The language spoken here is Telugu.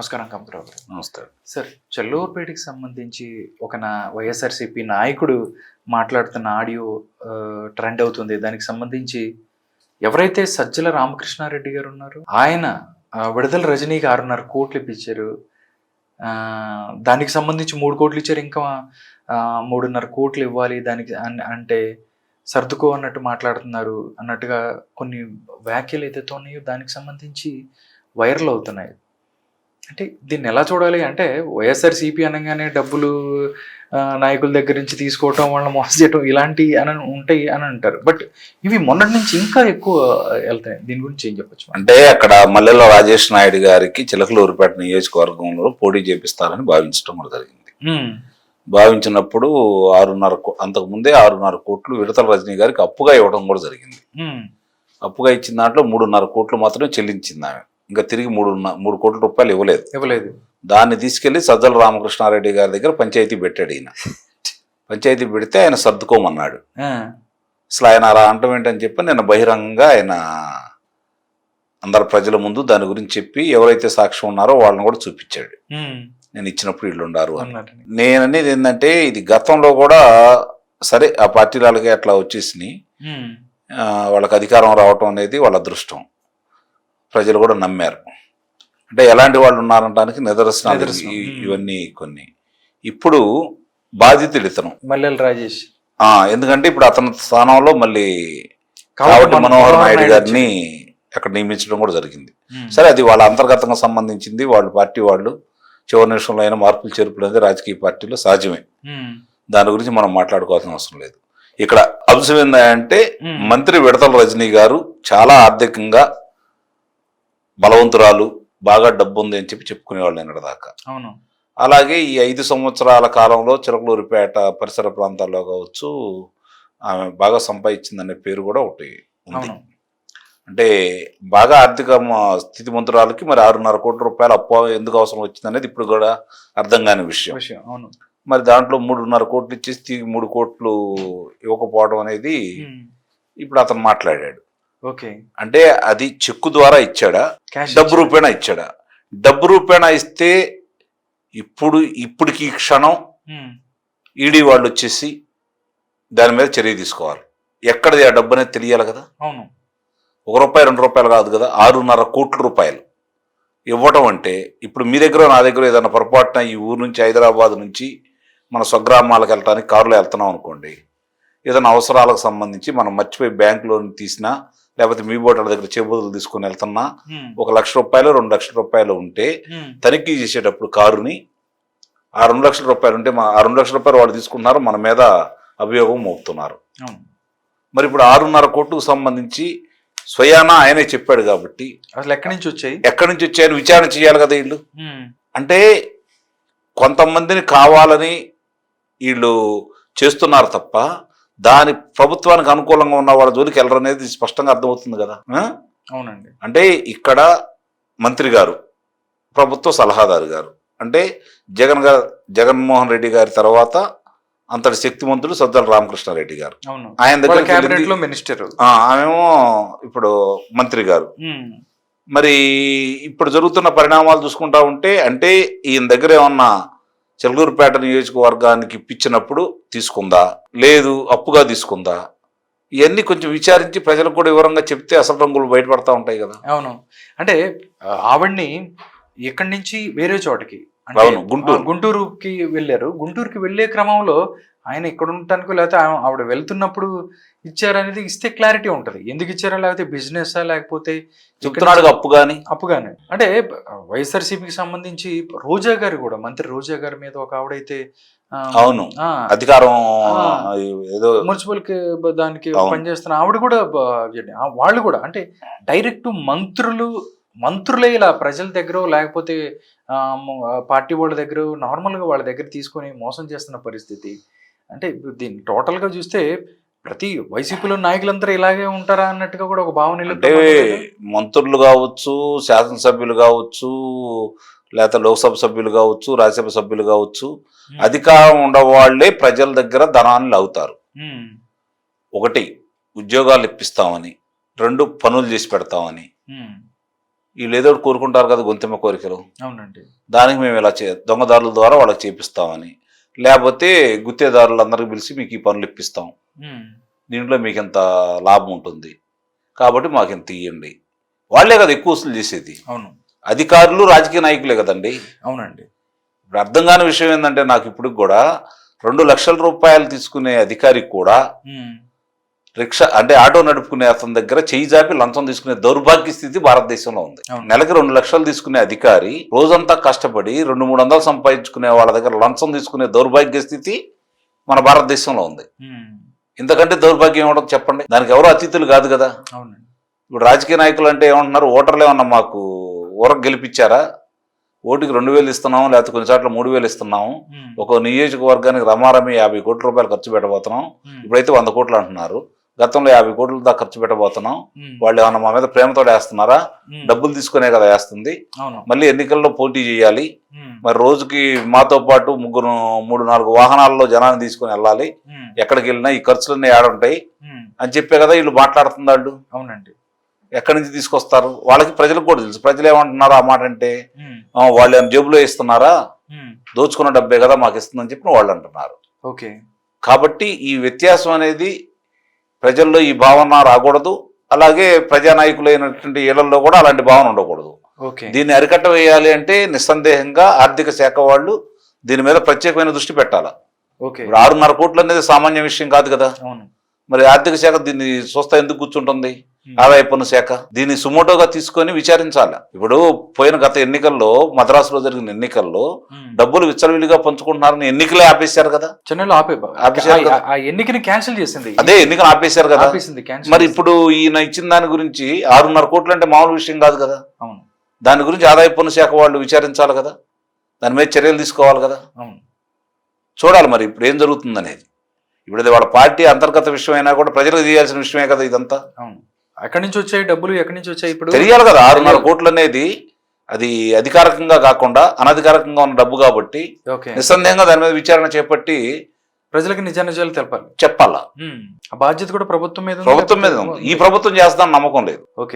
నమస్కారం కంపరావు గారు. నమస్తే సార్ చెల్లూరుపేటకి సంబంధించి ఒక నా వైఎస్ఆర్సీపీ నాయకుడు మాట్లాడుతున్న ఆడియో ట్రెండ్ అవుతుంది. దానికి సంబంధించి ఎవరైతే సజ్జల రామకృష్ణారెడ్డి గారు ఉన్నారో ఆయన విడుదల రజనీకి ఆరున్నర కోట్లు ఇప్పించారు. దానికి సంబంధించి మూడు కోట్లు ఇచ్చారు ఇంకా మూడున్నర కోట్లు ఇవ్వాలి దానికి అంటే సర్దుకో అన్నట్టు మాట్లాడుతున్నారు. అన్నట్టుగా కొన్ని వ్యాఖ్యలు ఏదైతే ఉన్నాయో దానికి సంబంధించి వైరల్ అవుతున్నాయి. అంటే దీన్ని ఎలా చూడాలి అంటే వైఎస్ఆర్ సిపి అనగానే డబ్బులు నాయకుల దగ్గర నుంచి తీసుకోవటం వాళ్ళని మోసం చేయటం ఇలాంటి అని ఉంటాయి అని అంటారు. బట్ ఇవి మొన్నటి నుంచి ఇంకా ఎక్కువ వెళ్తాయి. దీని గురించి ఏం చెప్పొచ్చు? అంటే అక్కడ మల్లెల రాజేష్ నాయుడు గారికి చిలకలూరుపేట నియోజకవర్గంలో పోటీ చేపిస్తారని భావించడం కూడా జరిగింది. భావించినప్పుడు ఆరున్నర కో- అంతకు ముందే ఆరున్నర కోట్లు విడతల రజనీ గారికి అప్పుగా ఇవ్వడం కూడా జరిగింది. అప్పుగా ఇచ్చిన దాంట్లో మూడున్నర కోట్లు మాత్రమే చెల్లించింది ఆమె. ఇంకా తిరిగి మూడు మూడు కోట్ల రూపాయలు ఇవ్వలేదు. ఇవ్వలేదు. దాన్ని తీసుకెళ్ళి సజ్జల రామకృష్ణారెడ్డి గారి దగ్గర పంచాయతీ పెట్టాడు ఈయన. పంచాయతీ పెడితే ఆయన సర్దుకోమన్నాడు. అసలు ఆయన అలా అంటం ఏంటని చెప్పి నేను బహిరంగంగా ఆయన అందరు ప్రజల ముందు దాని గురించి చెప్పి ఎవరైతే సాక్ష్యం ఉన్నారో వాళ్ళని కూడా చూపించాడు. నేను ఇచ్చినప్పుడు వీళ్ళు ఉండారు. నేను అనేది ఏంటంటే ఇది గతంలో కూడా సరే ఆ పార్టీలకి అట్లా వచ్చేసినాయి. వాళ్ళకి అధికారం రావటం అనేది వాళ్ళ అదృష్టం. ప్రజలు కూడా నమ్మారు. అంటే ఎలాంటి వాళ్ళు ఉన్నారనడానికి నిదర్శనాలు. ఇవన్నీ కొన్ని. ఇప్పుడు బాధితుడు ఇతను. మల్లెల రాజేష్. ఆ, ఎందుకంటే ఇప్పుడు అతని స్థానంలో మళ్ళీ కాబట్టి కాబట్టి మన- మనోహర్ నాయుడు గారిని అక్కడ నియమించడం కూడా జరిగింది. సరే అది వాళ్ళ అంతర్గతంగా సంబంధించింది. వాళ్ళ పార్టీ వాళ్ళు చివరి నిమిషంలో అయినా మార్పులు చేర్పులు అనేది రాజకీయ పార్టీలో సహజమే. దాని గురించి మనం మాట్లాడుకోవాల్సిన అవసరం లేదు. ఇక్కడ అంశం ఏంటంటే. మంత్రి విడతల రజనీ గారు చాలా ఆర్థికంగా బలవంతురాలు బాగా డబ్బు ఉంది అని చెప్పి చెప్పుకునేవాళ్ళు నిన్నటి దాకా అవును. అలాగే ఈ ఐదు సంవత్సరాల కాలంలో చిలకలూరిపేట పరిసర ప్రాంతాల్లో కావచ్చు ఆమె బాగా సంపాదించిందనే పేరు కూడా ఒకటి ఉంది. అవును. అంటే బాగా ఆర్థిక మ- స్థితిమంతురాలకి మరి ఆరున్నర కోట్ల రూపాయలు అప్పు ఎందుకు అవసరం వచ్చింది అనేది ఇప్పుడు కూడా అర్థం కాని విషయం. విషయం అవును. మరి దాంట్లో మూడున్నర కోట్లు ఇచ్చేసి తిరిగి మూడు కోట్లు ఇవ్వకపోవడం అనేది ఇప్పుడు అతను మాట్లాడాడు. ఓకే. అంటే అది చెక్కు ద్వారా ఇచ్చాడా? డబ్బు రూపేణా ఇచ్చాడా? డబ్బు రూపేణా ఇస్తే ఇప్పుడు ఇప్పటికి ఈ క్షణం ఈడీ వాళ్ళు వచ్చేసి దాని మీద చర్య తీసుకోవాలి. ఎక్కడిది ఆ డబ్బు అనేది తెలియాలి కదా? అవును. ఒక రూపాయి రెండు రూపాయలు కాదు కదా? ఆరున్నర కోట్ల రూపాయలు ఇవ్వటం అంటే ఇప్పుడు మీ దగ్గర నా దగ్గర ఏదైనా పొరపాటున ఈ ఊరు నుంచి హైదరాబాద్ నుంచి మన స్వగ్రామాలకు వెళ్ళటానికి కారులో వెళ్తున్నాం అనుకోండి ఏదైనా అవసరాలకు సంబంధించి మనం మర్చిపోయి బ్యాంక్ లోన్ తీసినా లేకపోతే మీ బోటల దగ్గర చేబుదులు తీసుకొని వెళ్తున్నా ఒక లక్ష రూపాయలు రెండు లక్షల రూపాయలు ఉంటే తనిఖీ చేసేటప్పుడు కారుని ఆ రెండు లక్షల రూపాయలు ఉంటే మా ఆ రెండు లక్షల రూపాయలు వాళ్ళు తీసుకుంటున్నారు మన మీద అభియోగం మోపుతున్నారు. మరి ఇప్పుడు ఆరున్నర కోట్లకు సంబంధించి స్వయానా ఆయనే చెప్పాడు కాబట్టి అసలు ఎక్కడి నుంచి వచ్చాయి? ఎక్కడి నుంచి వచ్చాయని విచారణ చేయాలి కదా వీళ్ళు? అంటే కొంతమందిని కావాలని వీళ్ళు చేస్తున్నారు తప్ప దాని ప్రభుత్వానికి అనుకూలంగా ఉన్న వాళ్ళ జోలికి వెళ్ళరు అనేది స్పష్టంగా అర్థమవుతుంది కదా? అవునండి. అంటే ఇక్కడ మంత్రి గారు ప్రభుత్వ సలహాదారు గారు అంటే జగన్ గారు జగన్మోహన్ రెడ్డి గారి తర్వాత అంతటి శక్తిమంతుడు సజ్జల రామకృష్ణారెడ్డి గారు. ఆయన దగ్గర మినిస్టర్. ఆమెమో ఇప్పుడు మంత్రి గారు. మరి ఇప్పుడు జరుగుతున్న పరిణామాలు చూసుకుంటా ఉంటే అంటే ఈయన దగ్గర ఏమన్నా చెలగూరుపేట నియోజకవర్గానికి ఇప్పించినప్పుడు తీసుకుందా? లేదు అప్పుగా తీసుకుందా? ఇవన్నీ కొంచెం విచారించి ప్రజలకు కూడా వివరంగా చెప్తే అసలు రంగులు బయటపడతా ఉంటాయి కదా. అవును. అంటే ఆవిడ్ని ఇక్కడి నుంచి వేరే చోటకి అవును, గుంటూరు. గుంటూరుకి వెళ్ళారు గుంటూరుకి వెళ్ళే క్రమంలో ఆయన ఇక్కడ ఉండటానికి లేకపోతే ఆవిడ వెళ్తున్నప్పుడు ఇచ్చారనేది ఇస్తే క్లారిటీ ఉంటది ఎందుకు ఇచ్చారా లేకపోతే బిజినెస్ లేకపోతే చెప్తున్నాడు అప్పు కానీ అప్పుగానే అంటే వైఎస్ఆర్సీపీకి సంబంధించి రోజా గారు కూడా మంత్రి రోజా గారి మీద ఒక ఆవిడైతే అవును అధికారం. ఏదో మున్సిపల్ దానికి. పనిచేస్తున్న ఆవిడ కూడా వాళ్ళు కూడా అంటే డైరెక్ట్ మంత్రులు మంత్రులే ఇలా ప్రజల దగ్గర లేకపోతే పార్టీ వాళ్ళ దగ్గర నార్మల్గా వాళ్ళ దగ్గర తీసుకొని మోసం చేస్తున్న పరిస్థితి. అంటే దీన్ని టోటల్గా చూస్తే ప్రతి వైసీపీలో నాయకులందరూ ఇలాగే ఉంటారా అన్నట్టుగా కూడా ఒక భావన అంటే. మంత్రులు కావచ్చు శాసనసభ్యులు కావచ్చు లేకపోతే లోక్సభ సభ్యులు కావచ్చు రాజ్యసభ సభ్యులు కావచ్చు. అధికారం ఉండవాళ్ళే ప్రజల దగ్గర ధనాన్ని అవుతారు ఉమ్, ఒకటి ఉద్యోగాలు ఇప్పిస్తామని. రెండు పనులు చేసి పెడతామని. వీళ్ళు ఏదో ఒకటి కోరుకుంటారు కదా గొంతెమ్మ కోరికలు. అవునండి. దానికి మేము ఇలా చే దొంగదారుల ద్వారా వాళ్ళకి చేపిస్తామని. లేకపోతే గుత్తేదారులందరికీ పిలిచి మీకు ఈ పనులు ఇప్పిస్తాం. దీంట్లో మీకు ఎంత లాభం ఉంటుంది? కాబట్టి మాకు ఇంత ఇవ్వండి వాళ్ళే కదా ఎక్కువ వసూలు చేసేది. అవును. అధికారులు రాజకీయ నాయకులే కదండి. అవునండి. ఇప్పుడు అర్థం కాని విషయం ఏంటంటే నాకు ఇప్పుడు కూడా రెండు లక్షల రూపాయలు తీసుకునే అధికారికి కూడా రిక్షా అంటే ఆటో నడుపుకునే అతని దగ్గర చేయి జాపి లంచం తీసుకునే దౌర్భాగ్య స్థితి భారతదేశంలో ఉంది. నెలకి రెండు లక్షలు తీసుకునే అధికారి రోజంతా కష్టపడి రెండు మూడు వందలు సంపాదించుకునే వాళ్ళ దగ్గర లంచం తీసుకునే దౌర్భాగ్య స్థితి మన భారతదేశంలో ఉంది. ఇంతకంటే దౌర్భాగ్యం ఏమిటో చెప్పండి. దానికి ఎవరు అతిథులు కాదు కదా. ఇప్పుడు రాజకీయ నాయకులు అంటే ఏమంటున్నారు? ఓటర్లు ఏమన్నా మాకు ఊరకు గెలిపించారా? ఓటుకి రెండు వేలు ఇస్తున్నాము లేకపోతే కొన్ని చోట్ల మూడు వేలు ఇస్తున్నాము. ఒక నియోజకవర్గానికి రమారమి యాభై కోట్ల రూపాయలు ఖర్చు పెట్టబోతున్నాం. ఇప్పుడైతే వంద కోట్లు అంటున్నారు. గతంలో యాభై కోట్ల దాకా ఖర్చు పెట్టబోతున్నాం. వాళ్ళు ఏమన్నా మా మీద ప్రేమతో వేస్తున్నారా? డబ్బులు తీసుకునే కదా వేస్తుంది. మళ్ళీ ఎన్నికల్లో పోటీ చేయాలి. మరి రోజుకి మాతో పాటు ముగ్గురు మూడు నాలుగు వాహనాల్లో జనాన్ని తీసుకుని వెళ్ళాలి. ఎక్కడికి వెళ్ళినా ఈ ఖర్చులన్నీ ఏడుంటాయి అని చెప్పే కదా వీళ్ళు మాట్లాడుతున్నాళ్ళు అవునండి. ఎక్కడి నుంచి తీసుకొస్తారు? వాళ్ళకి ప్రజలకు కూడా తెలుసు. ప్రజలు ఏమంటున్నారు ఆ మాట అంటే ఉమ్, "ఆ, వాళ్ళు ఏమైనా జేబులో ఇస్తున్నారా దోచుకున్న డబ్బే కదా మాకు ఇస్తుందని చెప్పి వాళ్ళు అంటున్నారు. ఓకే. కాబట్టి ఈ వ్యత్యాసం అనేది ప్రజల్లో ఈ భావన రాకూడదు. అలాగే ప్రజానాయకులైనటువంటి ఇళ్ళలో కూడా అలాంటి భావన ఉండకూడదు. దీన్ని అరికట్ట వేయాలి అంటే నిస్సందేహంగా ఆర్థిక శాఖ వాళ్ళు దీని మీద ప్రత్యేకమైన దృష్టి పెట్టాలి? ఆరున్నర కోట్లు అనేది సామాన్య విషయం కాదు కదా. మరి ఆర్థిక శాఖ దీన్ని చూస్తా ఎందుకు కూర్చుంటుంది? ఆదాయ పన్ను శాఖ. దీన్ని సుమోటోగా తీసుకొని విచారించాలి. ఇప్పుడు పోయిన గత ఎన్నికల్లో మద్రాసులో జరిగిన ఎన్నికల్లో ఉమ్. డబ్బులు విచ్చలవిడిగా పంచుకుంటున్నారని ఎన్నికలే ఆపేశారు కదా? చెన్నైలో ఎన్నికని క్యాన్సిల్ చేసింది. అదే ఎన్నికలు ఆపేశారు కదా? మరి ఇప్పుడు ఈయన ఇచ్చిన దాని గురించి ఆరున్నర కోట్లు అంటే మామూలు విషయం కాదు కదా? అవును. దాని గురించి ఆదాయ పన్ను శాఖ వాళ్ళు విచారించాలి కదా? దాని మీద చర్యలు తీసుకోవాలి కదా? అవును. చూడాలి మరి ఇప్పుడు ఏం జరుగుతుంది అనేది ఇప్పుడు ఇది వాళ్ళ పార్టీ అంతర్గత విషయం అయినా కూడా ప్రజలకు చేయాల్సిన విషయమే కదా ఇదంతా? అవును. ఎక్కడి నుంచి వచ్చాయి డబ్బులు ఎక్కడి నుంచి వచ్చాయి ఇప్పుడు? తెలియాలి కదా ఆరున్నర కోట్లు అనేది అది అధికారికంగా కాకుండా అనధికారికంగా ఉన్న డబ్బు కాబట్టి నిస్సందేహంగా దాని మీద విచారణ చేపట్టి ప్రజలకు నిజ నిజాలు తెలపాలి. చెప్పాలా. ఆ బాధ్యత కూడా ప్రభుత్వం మీద ప్రభుత్వం మీద ఉంది. ఈ ప్రభుత్వం చేస్తామని నమ్మకం లేదు. ఓకే.